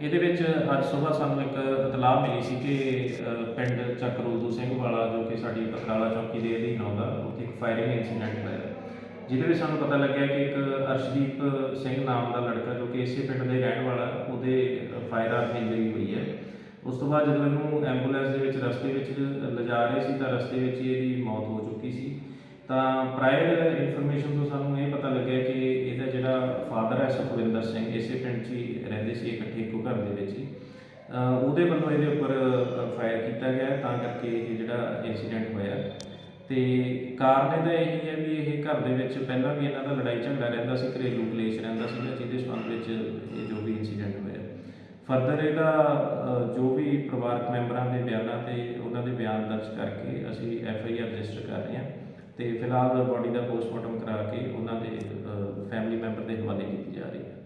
ਇਹਦੇ ਵਿੱਚ ਅੱਜ ਸਵੇਰ ਸਾਨੂੰ ਇੱਕ ਇਤਲਾਹ ਮਿਲੀ ਸੀ ਕਿ ਅ, ਪਿੰਡ ਚੱਕਰੂਦੂ ਸਿੰਘ ਵਾਲਾ ਜੋ ਕਿ ਸਾਡੀ ਪਥਰਾਲਾ ਚੌਕੀ ਦੇ ਅਧੀਨ ਆਉਂਦਾ ਉੱਥੇ ਇੱਕ ਫਾਇਰਿੰਗ ਇਨਸੀਡੈਂਟ ਹੋਇਆ। ਜਿਹਦੇ ਵਿੱਚ ਸਾਨੂੰ ਪਤਾ ਲੱਗਿਆ ਕਿ ਇੱਕ ਅਰਸ਼ਦੀਪ ਸਿੰਘ ਨਾਮ ਦਾ ਲੜਕਾ ਜੋ ਕਿ ਇਸੇ ਪਿੰਡ ਦੇ ਰਹਿਣ ਵਾਲਾ, ਉਹਦੇ ਫਾਇਰ ਆਰਮ ਇੰਜਰੀ ਹੋਈ ਹੈ। ਉਸ ਤੋਂ ਬਾਅਦ ਜਦੋਂ ਇਹਨੂੰ ਐਂਬੂਲੈਂਸ ਦੇ ਵਿੱਚ ਰਸਤੇ ਵਿੱਚ ਲਿਜਾ ਰਹੇ ਸੀ ਤਾਂ ਰਸਤੇ ਵਿੱਚ ਹੀ ਇਹਦੀ ਮੌਤ ਹੋ ਚੁੱਕੀ ਸੀ। ਤਾਂ ਪ੍ਰਾਇਰ ਇਨਫੋਰਮੇਸ਼ਨ ਤੋਂ ਸਾਨੂੰ ਇਹ ਪਤਾ ਲੱਗਿਆ ਕਿ ਇਹਦਾ ਜਿਹੜਾ ਫਾਦਰ ਹੈ ਸੁਖਵਿੰਦਰ ਸਿੰਘ, ਇਸੇ ਪਿੰਡ 'ਚ ਹੀ ਰਹਿੰਦੇ ਸੀ, ਇਕੱਠੇ ਇੱਕੋ ਘਰ ਦੇ ਵਿੱਚ ਹੀ। ਉਹਦੇ ਵੱਲੋਂ ਇਹਦੇ ਉੱਪਰ ਫਾਇਰ ਕੀਤਾ ਗਿਆ ਤਾਂ ਕਰਕੇ ਇਹ ਜਿਹੜਾ ਇਨਸੀਡੈਂਟ ਹੋਇਆ। ਤੇ ਕਾਰਨ ਇਹਦਾ ਇਹੀ ਹੈ ਵੀ ਘਰ ਦੇ ਵਿੱਚ ਪਹਿਲਾਂ ਵੀ ਇਹਨਾਂ ਦਾ ਲੜਾਈ ਝਗੜਾ ਰਹਿੰਦਾ ਸੀ, ਘਰੇਲੂ ਕਲੇਸ਼ ਰਹਿੰਦਾ ਸੀ ਜਿਹਦੇ ਸੰਬੰਧ ਵਿੱਚ ਇਹ ਜੋ ਵੀ ਇਨਸੀਡੈਂਟ ਹੋਇਆ। ਫਰਦਰ ਇਹਦਾ ਜੋ ਵੀ ਪਰਿਵਾਰਕ ਮੈਂਬਰਾਂ ਦੇ ਬਿਆਨਾਂ ਤੇ ਉਹਨਾਂ ਦੇ ਬਿਆਨ ਦਰਜ ਕਰਕੇ ਅਸੀਂ ਐਫ ਆਈ ਆਰ ਰਜਿਸਟਰ ਕਰ ਰਹੇ ਹਾਂ ਤੇ ਫਿਲਹਾਲ ਬੋਡੀ ਦਾ ਪੋਸਟਮਾਰਟਮ ਕਰਾ ਕੇ ਉਹਨਾਂ ਦੇ ਫੈਮਿਲੀ ਮੈਂਬਰ ਦੇ ਹਵਾਲੇ ਕੀਤੀ ਜਾ ਰਹੀ ਹੈ।